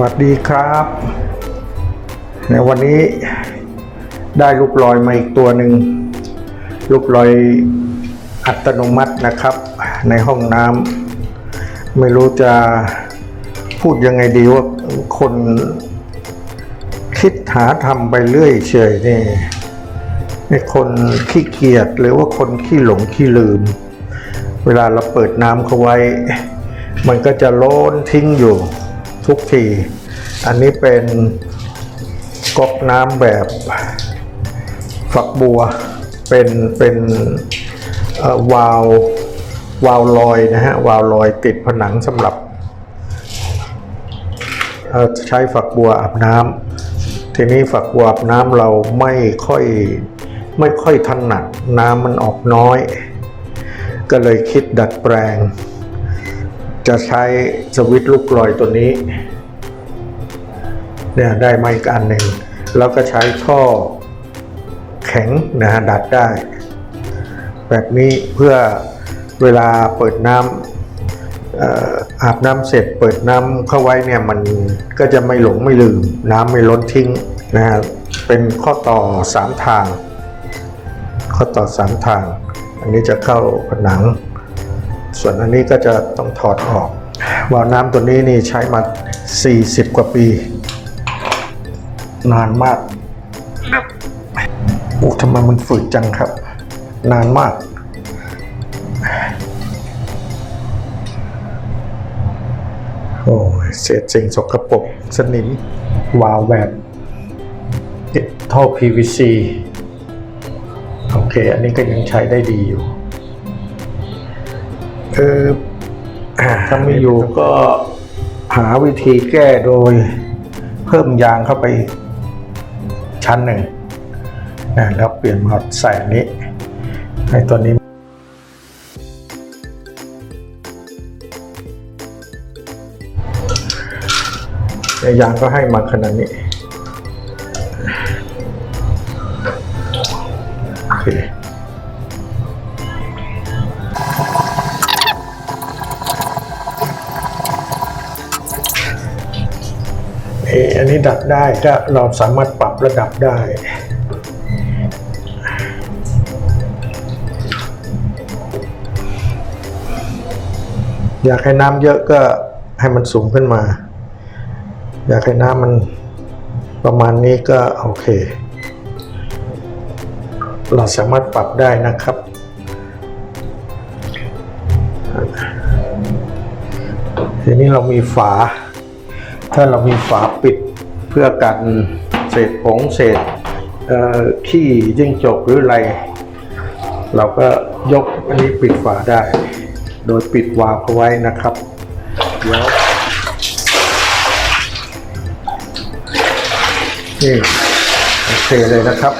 สวัสดีครับ ในวันนี้ได้ลูกลอยมาอีกตัวหนึ่งลูกลอยอัตโนมัตินะครับ ในห้องน้ำไม่รู้จะพูดยังไงดีว่าคนคิดหาทำไปเรื่อยเฉยนี่ไอ้คนขี้เกียจหรือว่าคนขี้หลงขี้ลืม เวลาเราเปิดน้ำเขาไว้ มันก็จะโล้นทิ้งอยู่ ทุกที อันนี้เป็นก๊อกน้ำแบบฝักบัว เป็นเป็นวาลววาล์วลอยนะฮะ วาล์วลอยติดผนังสำหรับใช้ฝักบัวอาบน้ำทีนี้ฝักบัวอาบน้ำเราไม่ค่อยไม่ค่อยถนัดน้ำมันออกน้อย ก็เลยคิดดัดแปลง จะใช้สวิตช์ลูกกลอยตัวนี้เนี่ยได้มาอีกอันหนึ่งแล้วก็ใช้ท่อแข็งนะฮะดัดได้ แบบนี้เพื่อเวลาเปิดน้ำเอ่ออาบน้ำเสร็จเปิดน้ำเข้าไว้เนี่ยมันก็จะไม่หลงไม่ลืม น้ำไม่ล้นทิ้งนะฮะเป็นข้อต่อสามทาง ข้อต่อสามทาง อันนี้จะเข้าผนัง ส่วนอันนี้ก็จะต้องถอดออกวาล์วน้ำตัวนี้นี่ใช้มา 40 กว่าปี นานมากโอ้ทำไมมันฝืดจังครับ นานมาก โอ้ยเศษสิ่งสกปรกสนิม วาล์วแบบท่อ PVC โอเค อันนี้ก็ยังใช้ได้ดีอยู่ เออถ้าไม่อยู่ก็หาวิธีแก้โดยเพิ่มยางเข้าไปอีกชั้นหนึ่งนะแล้วเปลี่ยนมาใส่อันนี้ให้ตัวนี้ยางก็ให้มาขนาดนี้ อันนี้ดัดได้ก็เราสามารถปรับระดับได้ อยากให้น้ำเยอะก็ให้มันสูงขึ้นมา อยากให้น้ำมันประมาณนี้ก็โอเค เราสามารถปรับได้นะครับทีนี้เรามีฝา ถ้าเรามีฝาปิดเพื่อกันเศษผงเศษขี้ยิ่งจกหรืออะไร เราก็ยกอันนี้ปิดฝาได้ โดยปิดวาล์วเอาไว้นะครับเดี๋ยวนี่โอเคเลยนะครับ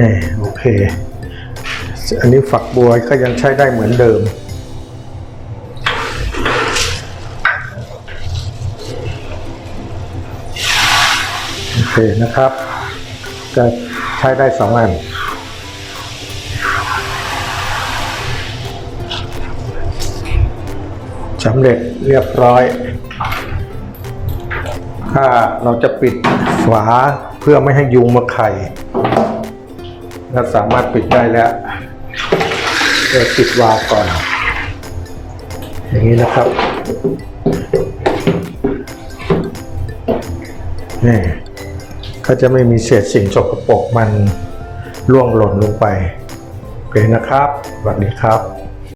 นี่โอเค อันนี้ฝักบัวก็ยังใช้ได้เหมือนเดิม โอเคนะครับก็ใช้ได้สองอันสำเร็จเรียบร้อย ถ้าเราจะปิดฝาเพื่อไม่ให้ยุงมาไข่ เราสามารถปิดได้แล้วเดี๋ยวปิดวาล์วก่อน อย่างนี้นะครับนี่ก็จะไม่มีเศษสิ่งสกปรกมันล่วงหล่นลงไปโอเคนะครับสวัสดีครับ